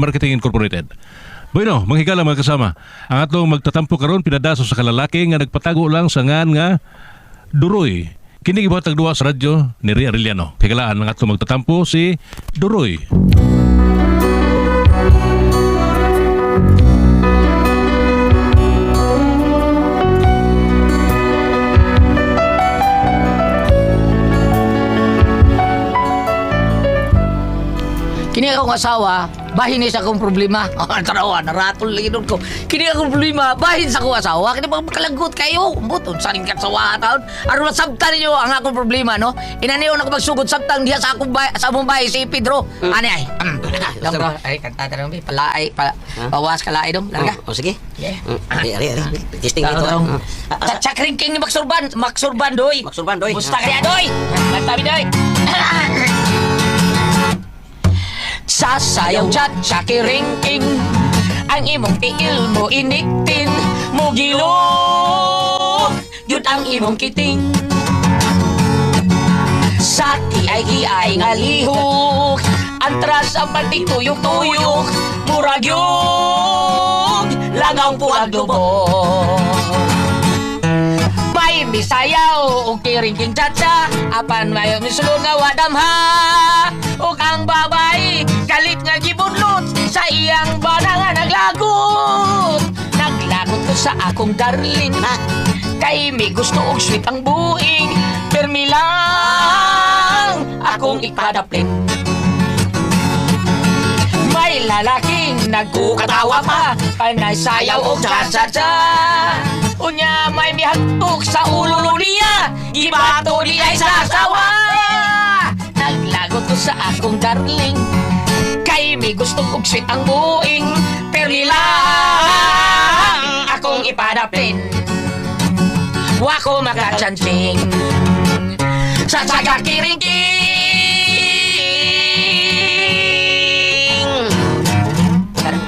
Marketing Incorporated. Bueno, manghigala mga kasama. Ang atong magtatampo karon pinadaso sa kalalaki nga nagpatago lang sa ngan nga Duroy. Kini gibuhatag duwa sa radyo ni Ria Arellano. Higalaan ang atong magtatampo si Duroy. Kini akong asawa, bahin sa akong problema. Ah, tarawa, naratol lagi doon ko. Kini akong problema, bahin sa akong asawa. Kini mga makalagot kayo. Buton, sa rin katsawa taon. Na sabtan niyo ang akong problema, no? Inaniyon ako magsugod sabtan diha sa akong bay, sa akong bahay si Pedro. Ani ay. Mm. Lang bro, ay kanta ta nang palay, pa, bawas kalay dong. Larga. Oh, oh, sige. Yeah. Mm, Ari, ari, ari. Testing Taro, ito. ah. Ah, chakring king ni Maksurban, Maksurban doy. Maksurban, doy. Musta kaya doy? Mantabi doy. Sasayaw chat chakiring king Ang imong tiil mo iniktin. Mugilo Yun ang imong kiting. Sa kiay-kiay nga lihok Antras ang panting tuyok-tuyok Murag yung Langaw puwag lubog may misayaw o kiring king chacha. Apan mayo misulod nga wadamha o kang babay galit nga gibunlot sa iyang bana nga naglagot. Naglagot ko sa akong darling na kay may gusto og sweet ang buing permi lang akong ikadapin may lalaking nagkukatawa pa Panay sayaw o cha-cha-cha. Unya may mihagtok sa ulo niya Ibato niya ay sasawa. Naglagot ko sa akong darling Kay may gustong sweet ang buing Pero lang akong ipadapin. Wa ko makachansing Sa tsaga kiring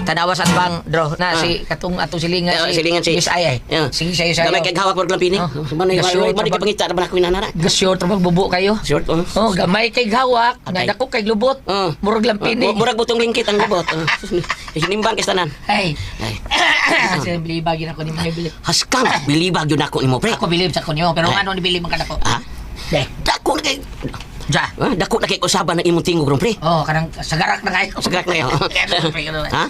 Tanawa sa bang draw na si katong atong silingan Eh, silingan si- Miss Ay ay. Yeah. Sige sayo sayo. Gamay kay hawak mo lang pini. Oh. Manay manay tabag- kapangita na ko inanara. Gasyo trabag bubo kayo. Short oh. Oh, gamay kay hawak, nga dako kay lubot. Murag lang pini. Mu- Murag butong lingkit ang libot. Oh. Hinimbang kay tanan. Ay. Ay. Kasi bilibagin ako ni mga bilib. Haskang bilibag yun ako nimo pre. Ako bilib sa kunyo, pero Ay. ano ni bilib man kadako? Ha? Deh. Dako na kay Ja. Ah, dako na kay usaban ng imong tingog pre. Oh, kanang sagarak na kayo. Sagrak na yun. Ha?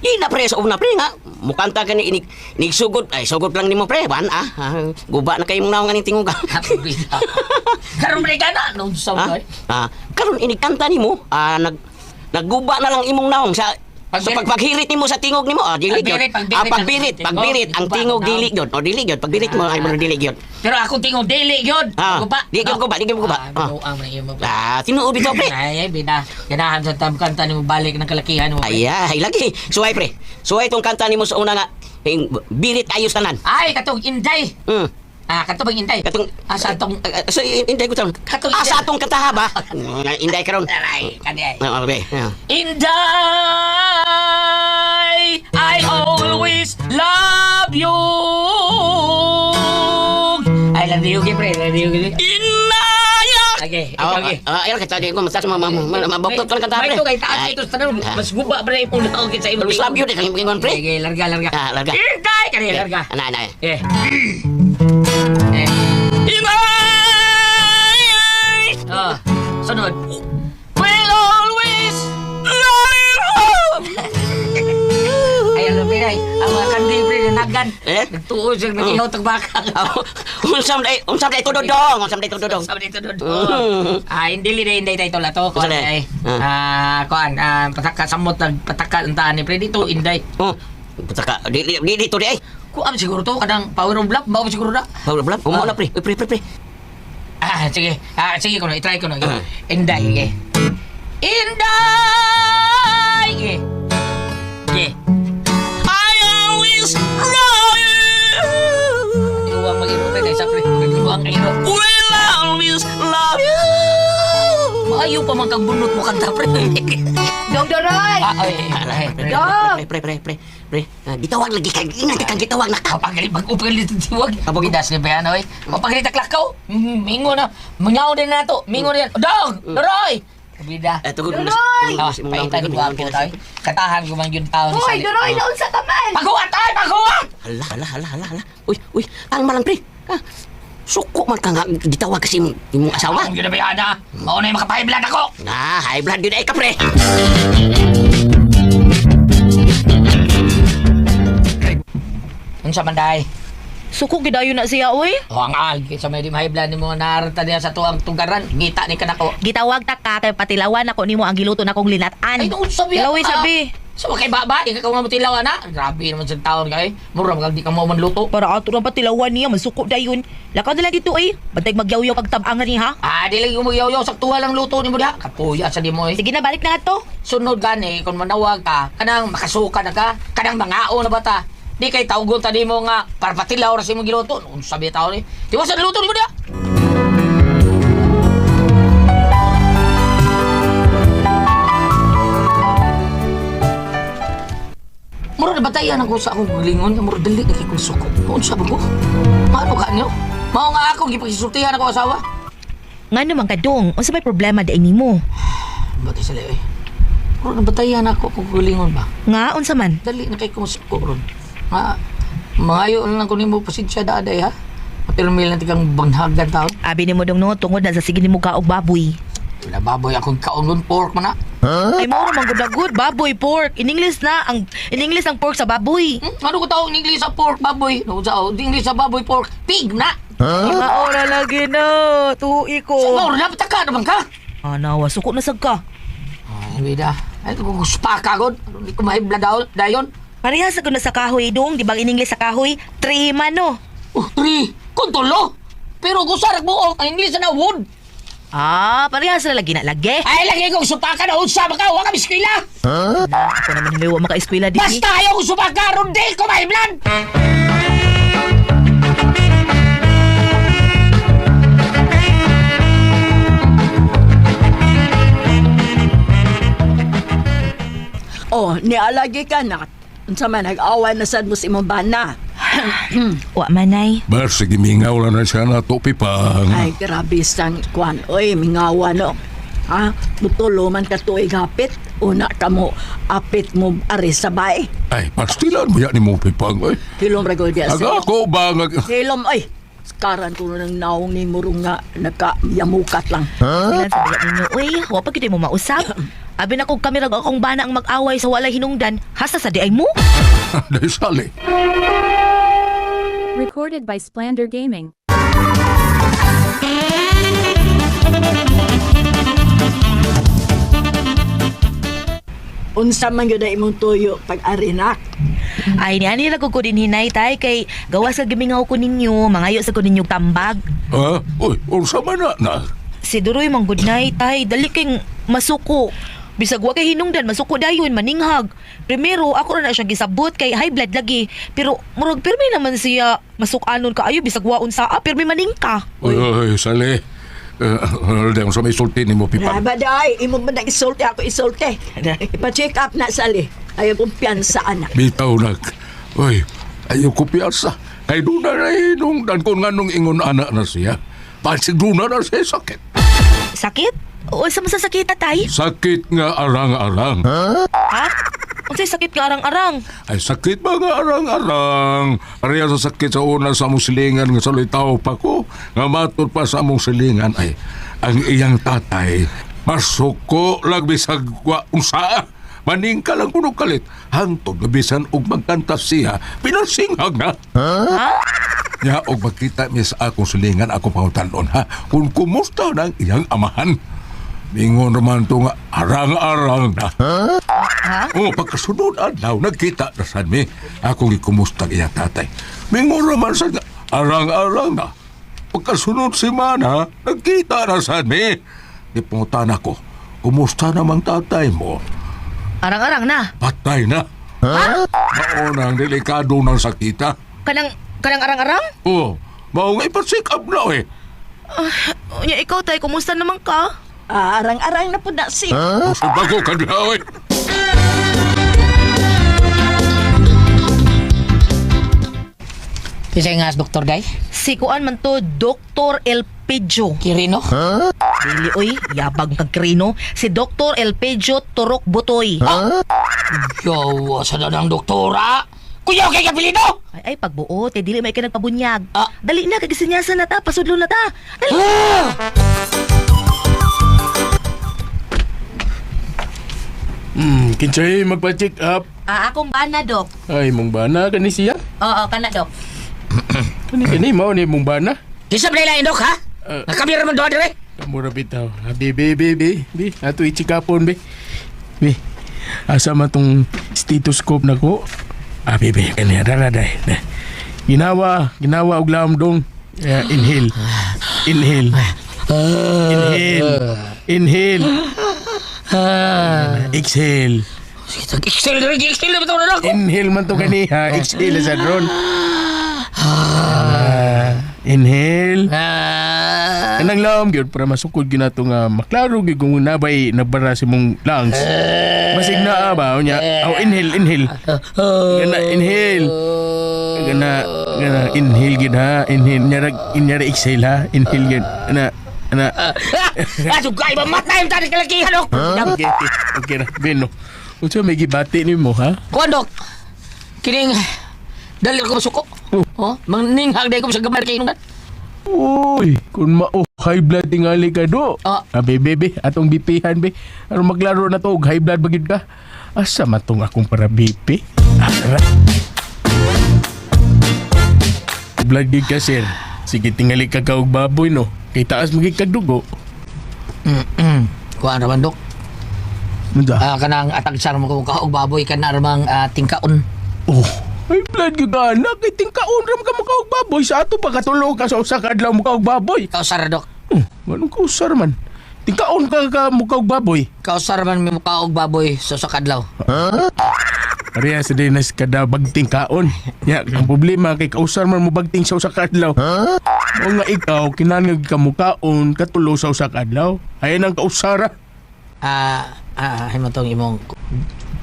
Di na pre sa una pre nga. Mukanta ka ni inig, inig sugod. Ay sugod lang nimo pre. Wan ah. Ah, Guba na kay mong naong nga ning tingog. Happy birthday. Karon pre ka na nung sa ha? Ah, karon inig kanta nimo. Ah, nag nagguba na lang imong naong sa sa Pagbirit. pagpaghirit nimo sa tingog nimo, ah, dili gyud. Pagbirit, pagbirit Ah, ang pagbirit, tingog. pagbirit ang Guba tingog ang dili gyud. O dili gyud, pagbirit mo ay mo dili gyud. Pero ako tingog daily gyud. Ah, Guba. di gyud guba, di gyud guba. Ah, Ah. mo. Ah, tinuod bitaw pre. Ay, bina. Ganahan sa tab kanta ni mo balik ng kalakihan mo. Ay, ay, lagi. Suway pre. Suway tong kanta nimo sa una nga. Birit ayos tanan. Ay, katong inday. Hmm. Ah, katong inday. Katong Asa atong Ah, ah, so inday ko taon. Katong Ah, sa inday. atong kataha ba? Mm, Inday karon. Aray, kani ay. Ah, okay. Ah. Inday, I always love you. I love you, pre. I love you. Inaya. Okay, Ah, okay. ah, ah, kita di ko masas ma maboktot ka kanta pre. May ito kay taas ito tanong. ah. Mas guba pre sa imong. Always love you, di kang ingon pre. Okay, larga, larga. Ah, larga. Inday, kani larga. Ana, ana. Eh. Sunod. Will always love you. Ay, alam mo ay, ang mga kandi pre na nagan. Eh? Nagtuo siya, nag-ihaw tag baka. Oh, unsam day, unsam day tudodong, unsam day tudodong. Sabi dito doon. Mm. Ah, hindi li hindi tayo tola to. Kuan Saan eh? ay. Ah. Ah, kuan ah pataka samot nag pataka ang ni pre dito inday. Oh. Putaka, di di di dito di ay. Kuan siguro to kadang power of bluff, bao siguro na. Bawal blam. Umo na pre. Pre pre pre. Ah, sige. Ah, sige ko na, i-try ko na. Ah. Inday, ge. Inday! Ge. Ge. I always love you. Iuwang mag-iro kay sa pre. Iro. Will Maayo pa man bunot mo kanta pre. Dong Doroy! Ah, ay, ay, ay. Dong! Pre, pre, pre, pre, pre. Ah, Gitawag lagi kay ingat kang gitawag na ka. Kapagalit, mag-upagalit ang tiwag. Kapagidas ni Bayano, eh. Kapagalit ang klakaw. Mm, Mingo na. Mangaw din na to. Mingo din. Dog! Doroy! Bida. Eh, tugod mo mo Ah, paitan ko ako tayo. Katahan ko man yun tao ni Hoy, Sali. Duroy, naon sa ka man? Paghuwat tayo, paghuwat! Hala, hala, hala, hala. Uy, uy, ang malang pre. Ha? Suko man ka nga gitawag kasi imong imong asawa. Ang ginabayaan na. Mauna yung makapahiblad ako. Na, high blood yun ay ka pre. Ang sa manday. Suko gidayon na siya, oy. O ang ag, sa may di mahiblad ni mo narata niya sa tuang tugaran. Ngita ni kanako. Gitawag ta ka kay patilawan ako nimo ang giluto na kong linatan. Ay, noon sabi. Laway ah. sabi. So, kay baba, ikaw nga matilaw na. Grabe naman sa taon kay. Mura, mag di ka mo manluto. Para ato na patilawan niya, masuko dayon. Lakaw na lang dito ay. Bantay magyaw-yaw pagtabang ni ha. Ah, di lang yung magyaw-yaw. Saktuwa lang luto ni mo diha. Kapuya sa di mo eh. Sige na, balik na nga to. Sunod gani, kung manawag ka, kanang makasuka na ka, kanang mangao na bata. Di kay tawgon tadi mo nga, para patilaw ra sa imong giluto. Kung sabi tao ni, di mo sa luto ni mo diha. Muro na batayan ako sa akong lingon, muro dali na kay kong suko. Kung sabi ko, maano ka niyo? Mao nga ako, gipagsisultihan ako asawa. Nga naman ka dong, unsa may problema day nimo? Batay sila eh. Muro na batayan ako kung lingon ba? Nga unsa man? Dali na kay kumusuko ron. Nga, mangayo na lang ko nimo pasensya daaday ha. Matilmil na tigang banghagan taon. Abi nimo dong no tungod na sa sige nimo ka og baboy. Akong kaungon pork man na. Ay mo naman good na good baboy pork. In English na ang in English ang pork sa baboy. Hmm? Ano ko tawag in English sa pork baboy? No, sa oh, English sa baboy pork pig na. Mga ora lagi na Sa ko. oh. dapat ka naman ka. Anawa suko na sad ka. Ay, bida. Ay, kung spaka god. Hindi ko mahibla daw, dayon. Parehas sa na sa kahoy dong, di ba in English sa kahoy? Three man no. Oh, three. Kung tulo. Pero kung sarak mo, ang English na wood. Ah, parehas na lagi na lagi. Ay, lagi kong supaka na unsa ka. Huwag kami eskwela. Na, ako naman hindi wa maka-eskwela di. Basta ayaw ko supaka. Ron, di ko mahiblan. Oh, nialagi ka na. Unsa man nag-away na sad mo sa imong bana. Wa manay. Bar, sige mingaw lang na siya na to pipang. Ay, grabe sang kwan. Oy, mingawa no. Ha? Butulo man ka tuig hapit. Una ka mo, apit mo ari sa bay. Ay, pastilan mo yan ni mo pipang. Ay, Hilom ragol diya aga sa ako ba nga... Hilom, oy. Karan ko nang naong ni murong nga nakayamukat lang. Biyak ninyo, uy, wa pa kita mo mausap. Abi na kong kamera akong bana ang mag-away sa walay hinungdan, hasta sa di ay mo. Dahil sali. Recorded by Splander Gaming. Unsa man gyud ang imong tuyo pag arinak. Ay, ni ani ra ko ko din hinay tay kay gawas sa gimingaw ko ninyo, mangayo sa ko ninyong tambag. Ha? Uy, unsa man na na? Si Duroy mang good night tay, dali kay masuko. Bisag wa kay hinungdan, masuko dayon, maninghag. Primero, ako ra na siya gisabot kay high blood lagi. Pero murag pirmi naman siya masukanon kaayo bisag waon sa ah, pirmi maning ka. Uy, uy, sali. Uh, uh, dahil sa may sulti ni mo pipang. Raba day, imo man nag-isulti ako isulti. Ipa-check up na sali. Ayaw kong piyansa anak. Bitaw nag. Uy, ayaw ko piyasa. Kay doon na nahinong dan kung nga nung ingon anak na siya. Pasig doon na na siya sakit. Sakit? O sa masasakita tay? Sakit nga arang-arang. Ha? Unsay sakit ka arang-arang? Ay sakit ba nga arang-arang? Pareha sa sakit sa una sa among silingan nga sa tao pa ko. Nga matod pa sa among silingan ay ang iyang tatay. Masuko lang bisag wa unsa. Maning ka lang kuno kalit. Hantod nga bisan og magkanta siya. Pinasinghag na. Ha? Ya og magkita mi sa akong silingan ako pangutanon ha. Kung kumusta na ang iyang amahan. Mingon naman to nga arang-arang na. Ha? Oh, pagkasunod adlaw, nagkita na sa mi. Ako gikumusta iya tatay. Mingon naman sa nga, arang-arang na. Pagkasunod si Mana, nagkita na sa mi. Di pungutan ako, kumusta namang tatay mo? Arang-arang na. Patay na. Ha? Maunang delikado ng sakita. Kanang kanang arang-arang? Oh, maunga ipasik up na eh. Unya ikaw tay, kumusta naman ka? Ah, arang-arang na po na si. Huh? Bago ka na eh. Kasi nga, Dr. Guy. Si kuan man to Dr. Elpidio. Kirino. Dili oy, yabang kag krino si Dr. Elpejo Turok Butoy. Yo, sa dadang doktora. Kuya, kay kapilido! Ay, ay pagbuot, eh, dili may ka nagpabunyag. Ah. Dali na, kagisinyasan na ta, pasudlo na ta. Dali. Hmm, kinsay magpa-check up. Ah, akong bana, Dok. Ay, mong bana kani siya. Oo, kana, Dok. Kani kani mao ni mong bana. Kisab na ilain, Dok, ha? Ah. Nakabira man doon, dire. Kamura bitaw. Ah, be, be, be, be, be. Ato i-check upon, be. Be, asa man tong stethoscope na ko. Ah, be, be, kani, dara, day. day. Ginawa, ginawa og lamdong. Yeah, inhale. Inhale. Inhale. Inhale. Exhale. Excel, dire, excel na bitaw na, Dok. Inhale man to kani ha. Exhale sa drone. Ah, inhale. Ah. Kanang laom gyud para masukod gyud nato nga maklaro gyud kung nabay nabara si mong lungs. Masig na ba unya. Oh, inhale, inhale. Gana inhale. Gana gana inhale gyud ha. Inhale nyara nyara exhale ha. Inhale gyud. Ana ana. Ah, sugay, mamatay yung tarik kalakihan, Dok. Okay, okay. Na. Beno. Unsa may gibati nimo ha? Kuan, Dok. Kining, dali ko masuko. Oh, manginghag day ko sa gamay kay inungan. Uy, kung mao high blood tingali ka do. Ah. Ah, be, be, be, atong bipihan be. Ano maglaro na to og high blood bagid ka? Asa matong akong para BP? Ah, tara. Blood gid ka sir. Sige tingali ka ka og baboy no. Kay taas magig kag dugo. Kuan raman, Dok. Munda. Ah, kanang atagsar mo kung kaog baboy ka na ramang ah, tingkaon. Oh, high blood ka anak. Kay tingkaon ram ka mo ka og baboy sa ato pa katulog ka sa usa ka adlaw og baboy. Kausar, Dok. Oh, anong kausar man? Tingkaon ka ka mo ka og baboy. Kausar man mi kaog baboy sa sa kadlaw. Pareha sa dinas kada bagting kaon. Ya, ang problema kay kausar man mo bagting sa usa ka adlaw. O nga ikaw kinahanglan ka mo kaon katulo sa usa ka adlaw. Ayan ang kausara. Ah, ah, ay mo tong imong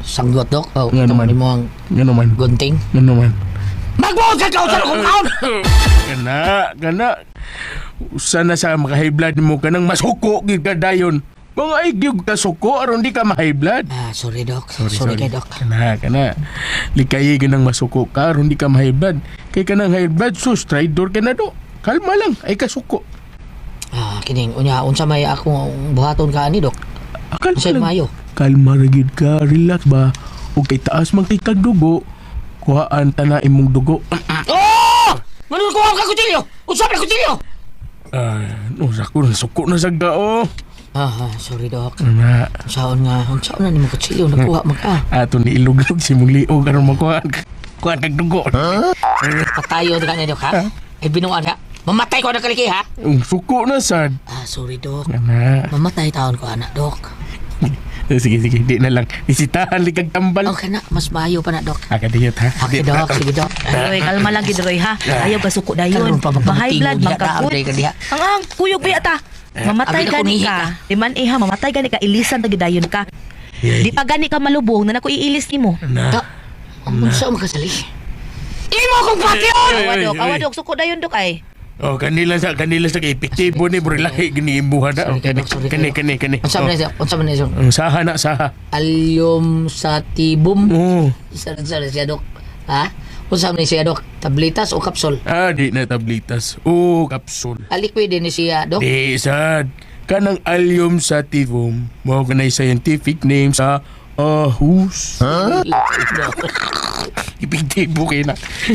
sanggot, Dok. Oh, Nga naman. imong Nga naman. gunting. Nga naman. Magbuot ka kausar kung kaon! Kana, kana. Usa na sa maka-high blood mo kanang masuko gid ka dayon. Mga igyog ka suko aron di ka ma-high blood. Ah, sorry, Dok. Sorry, kay Dok. Kana, kana. Likay ganang masuko ka aron di ka ma-high blood. Kay kanang high blood sus traidor ka na do. Kalma lang, ay kasuko. Ah, kining unya unsa may akong buhaton ka ani, Dok? Akal Unsa mayo? Kalma ra gid ka, relax ba? Ug kay taas man kay dugo, kuhaan ta na imong dugo. Oh! Manun ko ang kutsilyo! Unsa may kutsilyo? Ah, no, sako na suko na sa gao. Ah, ah, sorry, Dok. Na, Unsaon nga, unsaon na nimo kutsilyo nakuha mag ka. ato ni ilog-ilog si mong liog aron makuha. Kuha kag dugo. Patayo ka niya, Dok, ha? Ay binuan ka. Mamatay ko na kaliki, ha? Ang suko na sad. Ah, sorry, Dok. Kana. Mamatay taon ko, anak, Dok. Eh, Sige, sige, di na lang. Isitahan li kag tambal. Okay na, mas mayo pa na, Dok. Ah, kadiyot ha. Okay, Dok. Sige, Dok. Roy, kalma lang gid Roy ha. Ayaw ka suko dayon. Karon Ma-high blood mo magkakut. Ang ang kuyog biya ta. Mamatay abi na gani kumihi ka. ka. Di man iha mamatay gani ka ilisan ta gidayon ka. Di pa gani ka malubong na nako iilis nimo. Dok, ang unsa makasali? Imo kong patyon! Awadok, awadok suko dayon dok ay. Oh, kanila sa kanila sa epektibo ni bro lahi gini imbuha na. Sorry, Oh, kani Dok, sorry, kani Dok. kani kani. Unsa man na unsa man na siya? Ang saha na saha. Alyum sa tibum. Oh. Isa na sa siya, Dok. Ha? Unsa man siya, Dok? Tabletas o kapsul? Ah, di na tablitas. Oh, kapsul. Aliquid ni siya, Dok. Di sad. Kanang allium sativum. Mao kanay scientific name sa ahus. Epektibo kay na.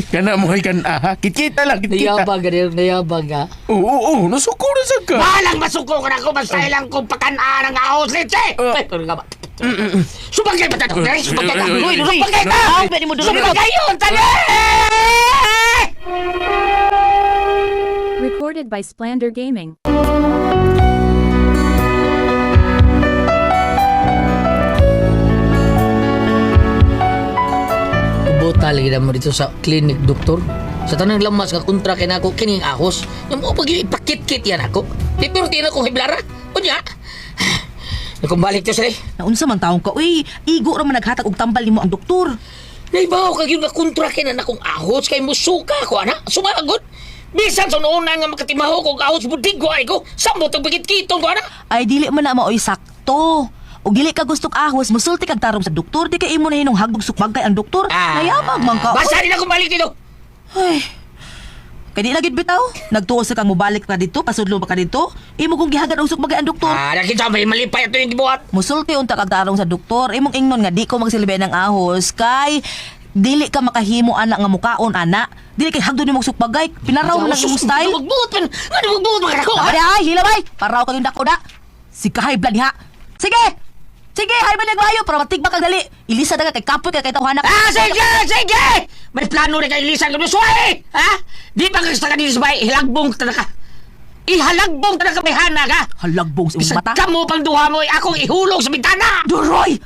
Kana mo kay kan aha. Kitita lang, kitita. Nayabag rin, nayabag ka. Oo, oo, oo. Nasuko na sa ka. Balang masuko ka na ko, basta ilang kong pakanaan ng ahos, Leche! Ay, pero nga ba? Subagay ba tayo? Subagay ka! Uy, Subagay ka! Ah, pwede mo dulog. Subagay yun! Tali! Recorded by Splander Gaming. Buta lagi na mo dito sa clinic, doktor. Sa tanang lamas nga kontra kay nako kining ahos, yung mo pag ipakit-kit yan ako. Di na ko hiblara. Unya. Nakumbalik to sila. Naunsa man taong ka. Uy, igo ra man naghatag og tambal nimo ang doktor. Naibaw ka yun nga kontra kay na nakong ahos kay musuka ko ana. Sumagot. Bisan sa noon nga makatimaho ko kahos budig ko ay ko. Sambo tag bigit kitong ko ana. Ay dili man na maoy sakto. O dili ka gustong ahos, musulti kag tarong sa doktor, di ka imo na hinong hagbog sukbagay ang doktor. Nayabag man ka. Basta din ako balik dito. Ay. Kaya di lagid bitaw. Nagtuo sa kang mubalik ka dito, pasudlo pa ka dito. Imo kong gihagan og sukbagay ang doktor. Ah, nakita may malipay ato yung gibuhat. Musulti unta kag tarong sa doktor. Imong ingnon nga di ko magsilbi ng ahos kay dili ka makahimo anak nga mukaon ana. Dili kay hagdo nimong sukbagay. Pinaraw mo lang imong style. Magbuot man. Magbuot man ako? Ay, ay, hilabay! Paraw kayong dako na. Si kahay blood ha. Sige! Sige, hay ba naglayo para matigba kag dali. Ilisa na ka kay kapoy kay kay tawhanak. Ah, sige, sige! May plano rin kay Lisan kung suway! Ha? Di ba kasta ka dito sa bahay, hilagbong ka na ka. Ihalagbong ka na ka, may hana ka. Halagbong sa imong mata. ka mo pang duha mo, akong ihulog sa bintana! Duroy!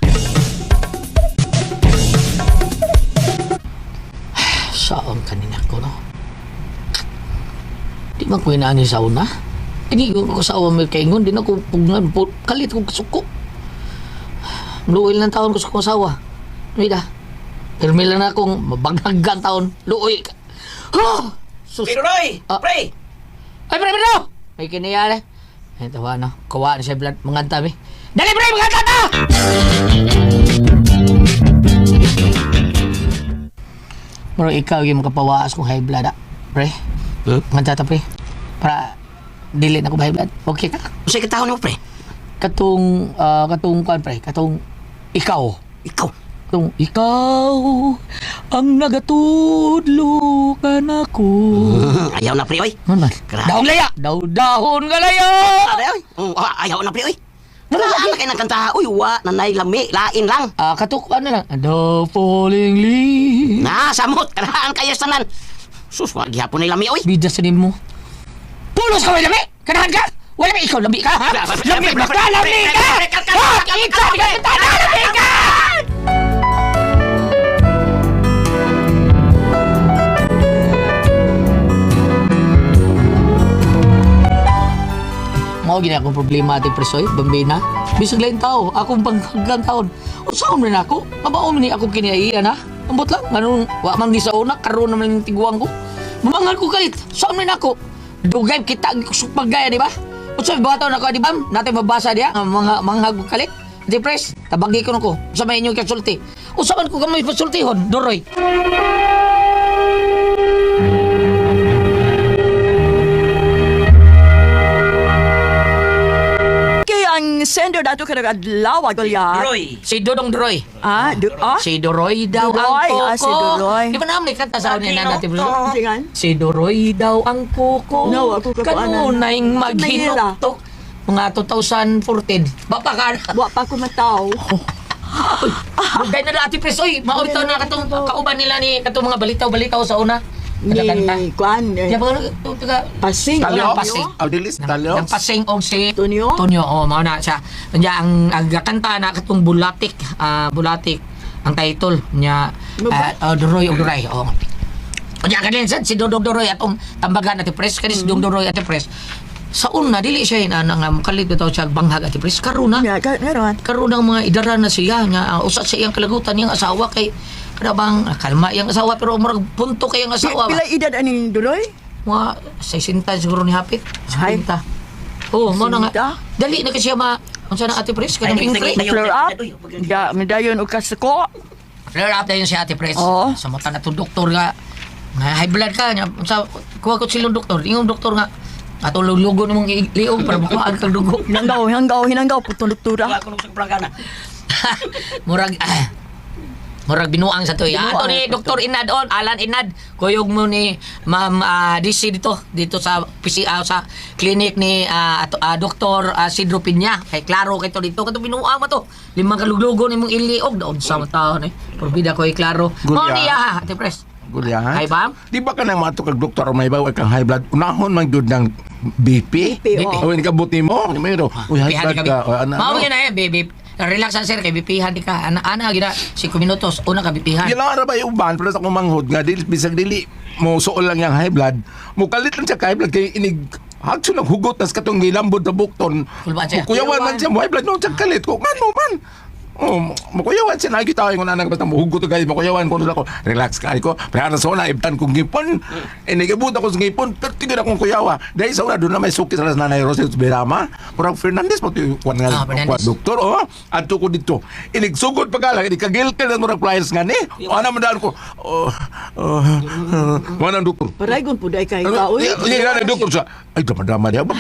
Saan kanina ko, no? Di man ko inaani sa una. Hindi ko ko sa awa may kaingon. Di na ko pugnan. pu- Kalit ko kasuko. Luoy lang taon ko sa kong asawa. Pero may lang na akong mabaghagang taon. Luoy. Ha! Sus. Pero Roy, Ah. pre, Ay, pre, pre, May kinayari. Ay, tawa na. Kawa na siya blood. Manganta, mi. Dali, pre, manganta na! Maro ikaw yung makapawaas kong high blood, ah. Pre. Manganta ta, pre. Para dili na ko high blood. Okay ka? usay ka taon mo, pre. Katong, ah, katong, kwan, pre. Katong, ikaw. Ikaw. Katong, ikaw ang nagatudlo ka na ko. Ayaw na, pre, oy. Ano. Daong laya! Daw dahon nga laya! Are, oy. Mm, ah, ayaw na, pre, oy. Wala na kayo ng kanta. Uy, wa, nanay lami, lain lang. Ah, katuk ano lang? The falling leaves. Na, samot, karahan kayo sanan. Sus, wa, gihapon na lami, oy. Bida sa mo. Pulos ka lami! Kanahan ka! Wala may ikaw, lami ka, ha? Lami ka! Lami ka! Ha! Ikaw! Lami ka! Mao gina akong problema ati presoy, bambina. Bisag lain tao, akong panghagang taon. Unsaon rin ako? Mabaon ni ako kinaiya na. Ambot lang, ganun, wa man di sa una, karon naman yung tiguang ko. Mamangal ko kalit, saan rin ako? Dugay kita ang sukpagaya, di ba? Unsa ba taon ako, di ba? Natin mabasa diya, ang mga manghag ko kalit. Di pres, tabagi ko na ko. Sa may inyong kasulti. Usaman ko kamay pasultihon, Doroy. Sender dato ka nag-adlaw, Goliath. Roy. Si Dodong Doroy. Ah, du ah? Si Doroy daw Doroy, ang ah, koko. si Doroy. Di ba naman kanta sa unin na bro? Singan? Si Doroy daw ang kuko. No, ako kakuanan. Kanunay maghinuktok. Mga 2014. Bapa ka na. Wa pa ko mataw. Bugay na dati pres. Oy, maulito na katong kauban nila ni katong mga balitaw-balitaw sa una. Kanta. Ni Kwan. Di eh, ba ano? Taga, Pasing. Talyo? Pasing. Audilis, talyo. Nang pasing og si Tonyo? Tonyo, oh, mao na siya. Kanya ang ang kanta na katong bulatik, ah bulatik ang title niya uh, Doroy og Duray. Oh. Kanya kanin sad si Dodong Doroy atong tambagan ati pres kani si Dodong Doroy ati pres. Sa una dili siya na nga mukalit bitaw siya banghag ati pres karon na. Nga, ka- meron. Karon ang mga idara na siya nga uh, usa sa iyang kalagutan niyang asawa kay kada bang ah, kalma iyang asawa pero murag punto kay iyang asawa. ba? Pila edad aning Duroy? mga 60 siguro ni Hapit. Ay. 60. Oo, mo na nga. Dali na kasi ma Unsa na Ate Pres kanang increase. Flare up? Da, medayon o kasako? Flare up dayon si Ate Pres. Oo. Sa mata na to doktor nga nga high blood ka nya sa kuha ko silong doktor. Ingong doktor nga ato lugo nimong liog para makuhaan kang dugo. Hinanggaw, hinanggaw, hinanggaw. Putong doktora. Wala ko nung sa prangana. Murag ah, Murag binuang sa to. Ya, ato ni Dr. Inad on, Alan Inad. Kuyog mo ni Ma'am ah, DC dito, dito sa PCA sa clinic ni ah, ato, ah, Dr. ah, Sidro Pinya. Kay klaro kay to dito kato binuang mo to. Limang kaluglugo nimong iliog daon sa taon eh. Porbida ko ay klaro. Mo niya ha, Ate Pres. Gulyahan. Ay, bam? Di ba ka nang mato kag doktor may bawa kang high blood? Unahon man gyud ng BP. BP, O hindi ka buti mo. Ni mayro. Uy, high blood ka. ano, Mao ano? gyud na eh, baby. Relax sir kay bipihan di ka. Ana ana gina 5 minutos una ka bipihan. Gila ra ba yung uban pero sa akong manghod nga dili bisag dili mo suol lang yang high blood. Mo kalit lang siya high blood kay inig Hagso lang hugot tas katong gilambod na bukton. Kuyawan man siya mo high blood no siya kalit ko. Ngano man? Oh, makuyawan siya. Lagi tayo kung anang basta muhugot to guys. Makuyawan ko. Ko relax ka ko pero sa una ibtan kong ngipon. Eh nagabut ako sa ngipon pero tigil akong kuyawa. Dahil sa una doon na may suki sa nanay Rosel Berama. Parang Fernandez mo kwan nga Ah, kwan doktor oh. Adto ko dito. Inigsugod pa kala ikagil ka na murag flyers nga ni. O ano man daan ko? Oh oh wala doktor. Paraygon po dahil kayo ano, kaoy. hindi na doktor siya. Ay, dama-dama ba?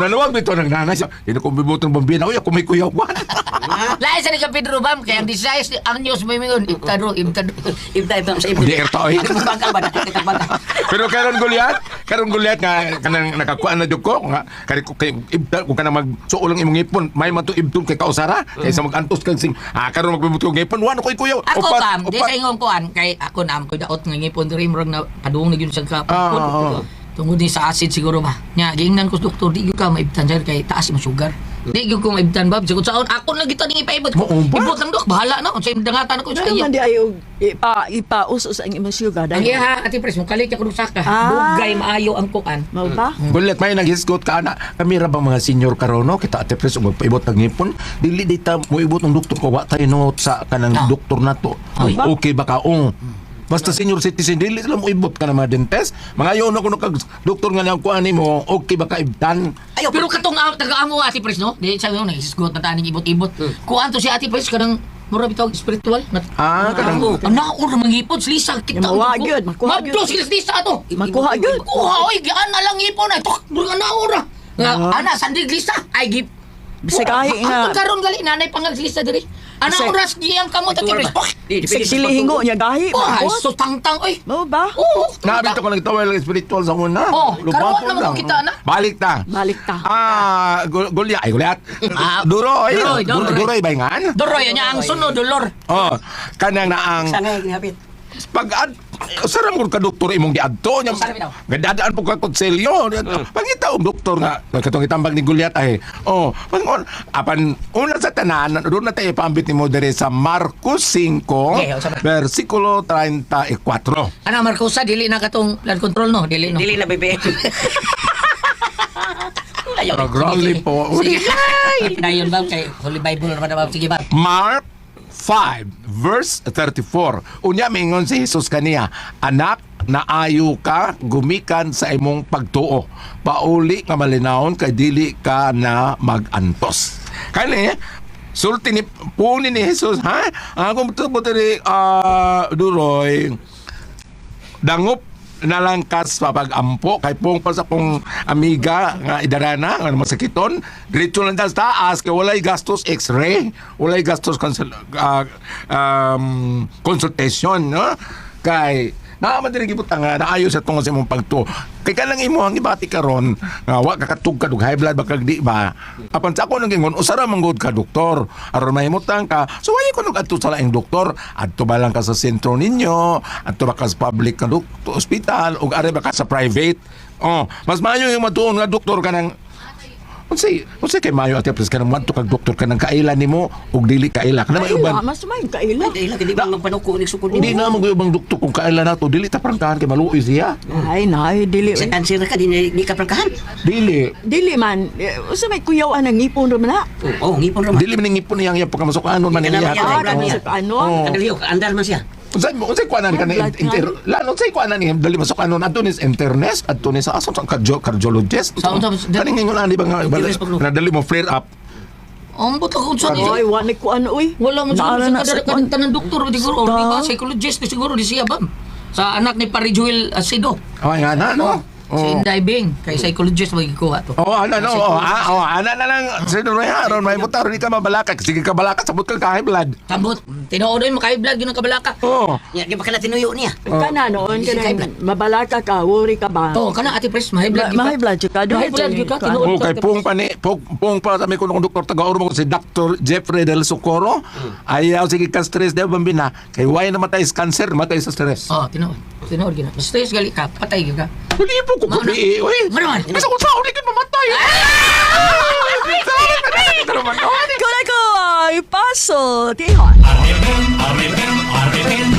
Nanawag dito ng nanay siya. Hindi ko bibutang bambina. Kuyaw ba? Lain sa ni ka Pedro Bam kaya ang desires ni ang news may mingon ibtado ibtado Ibta, ibta, sa ibta. Hindi, erto, eh. Nagkakbaga ba? Nagkakbaga. Pero karon Goliath, karon Goliath nga kanang nakakuan na jud ko nga ko kay ibda kung kanang magsuo lang imong ipon, may man to ibton kay kausara kaysa magantos kag sing ah karon magbibuto ng ipon, wano koy kuyaw. Ako kam, di sa ingong kuan kay ako na am ko daot nga ngipon diri murag na padung na gyud sa kapon. Ah. Tungod ni sa acid siguro ba. Nya giingnan ko sa doktor di gyud ka maibtan sir kay taas mo sugar. Di gyud ko maibtan bab siguro saon ako lang gito ning ipaibot ko. Oo ba? Ibot lang dok bahala na unsay dangatan ako sa Ano iya. man di ayo ipa ipauso sa imong sugar Ang dahil. iya ati pres mo kalit ako saka. Ah. Bugay maayo ang kuan. Mao ba? Goliath may naghisgot ka na. Kami ra bang mga senior karono kita ate pres ug magpaibot ng ngipon. Dili dita mo ibot ng doktor ko wa tayo no sa kanang Ah. doktor nato. Ay. Okay ba ka? Basta senior citizen dili sila mo ibot ka na mga dentist. Mga yon ako kag doktor nga nang kuan mo, okay ba ka ibtan? Ayo, pero katong uh, taga-amo ati pres no? Di sabi mo na isgot na taning ibot-ibot. Kuan to si ati pres kanang mura bitaw spiritual. Nat- Ah, kanang Oh, ang naur mangipon slisa kita. Mawa gyud, makuha Mabdo gyud. sila slisa ato. Makuha gyud. Kuha oy, gaan na lang ipon ay tok mura naur. Nga Ah. ana sandig lisa ay gip. Bisag kahi nga. Ang karon gali nanay pangag slisa diri. Ana Bisag- oras giyang kamo ta pres. Di, Sa dipindi sa silihingo niya gahi. Oh, ay Mao so tangtang oy. Mao ba? Oo. Nabito ko lang tawal spiritual sa una. Oh, karon naman lang. kita na. Balik ta. Balik ta. Ah, Gol- Goliath, ay Goliath. Ah, Duroy. Duroy, Dur- Duroy. Duroy bayngan. Doroy nya ang sunod dolor. Oh, kanang naang Sangay, ginapit. pag ad sarang mo ka doktor imong giadto nya gadadaan po ka konselyo pangita og doktor nga katong itambag ni Goliath ay oh pangon apan una sa tanan doon na tayo pambit ni mo dire sa Marcos 5 Okay, oh, sabi. versikulo 34 Ana Marcosa dili na katong blood control no, dili no. Dili na, bebe. Ayaw. Nagrally po Dayon ba kay Holy Bible naman ba sige ba. Mark 5 verse 34 unya mingon si Jesus kaniya anak naayo ka gumikan sa imong pagtuo. Pauli nga malinawon kay dili ka na magantos. Kani sulti ni puni ni Jesus ha? Ako mo diri ah duroy dangup nalangkas papagampo kay pong pa sa pong amiga nga idarana nga masakiton. Diretso lang sa taas kay walay gastos x-ray walay gastos consul, ah, um, consultation no? Kay Naaman din gibutang nga naayo sa tungod sa imong pagto. Kay kanang imo ang ibati karon nga wa ka katug ka dug high blood bakag di ba. Apan sa ako nang gingon usara manggod ka doktor. Aron mahimutang ka. So why ko nung adto sa laing doktor? Adto ba lang ka sa sentro ninyo? Adto ba ka sa public ka hospital o are ba ka sa private? Oh, mas maayo yung matuon nga doktor ka ng Unsay, unsay kay maayo ate pres ka nang madto kag doktor ka nang kailan nimo ug dili kaila. Kana may uban. Kaila, mas may kaila. Dili lang, hindi ba magpanuko ni sukod Hindi na mo ubang doktor kung kailan nato dili ta prangkahan kay maluoy siya. Ay, nay, dili. Sa cancer ka, di, di ka prangkahan. Dili. Dili man. Usa may kuyaw ang ngipon ro man. Oo, oh, ngipon naman. Dili man ngipon niyang iya pagkamasok ano man niya. Ah, ano? Andal man siya. Unsay mo unsay kuanan ka na Blood inter lano unsay kuanan ni dali masok ano adto ni internet adto ni sa aso sa cardio, cardiologist. Sa unsa- Kaning ingon ani ba nga dali mo flare up. Ang buto ko sa Ay, wa ni kuan oy. Wala mo sa kuan. tanan doktor di siguro Basta. di ba psychologist di siguro di siya bam. Sa anak ni Pari Joel Asido. Ay nga na no. Si Inday Bing kay psychologist magikuha to. Oh, ano no, oh, ah, oh, ana na lang sino ro ya, ron may butar di ka mabalaka, sige ka balaka sabot ka high blood. Tambot. Tinuod mo kay vlog yun ang kabalaka. Oh. Yan, di ba ka na tinuyo niya? Kana noon Busy ka high blood. mabalaka ka, worry ka ba? To, kana ati pres mahay. Ma- mahay blood ka. Mahay blood ka tinuod. Oh, kay pung pa ni pung, pung pa sa may kunong doktor taga Oro mo si Dr. Jeffrey Del Socorro. Ayaw sige ka stress daw bambina. Kay why namatay sa cancer, matay sa stress. Oh, tinuod. Tinuod gina. Stress gali ka, patay ka. Dili po ko Mauna. kabi, oy. Manuman. Kasi kung saan ulit mamatay. Kulay ko ay paso. Tihon. RMN, RMN, RMN,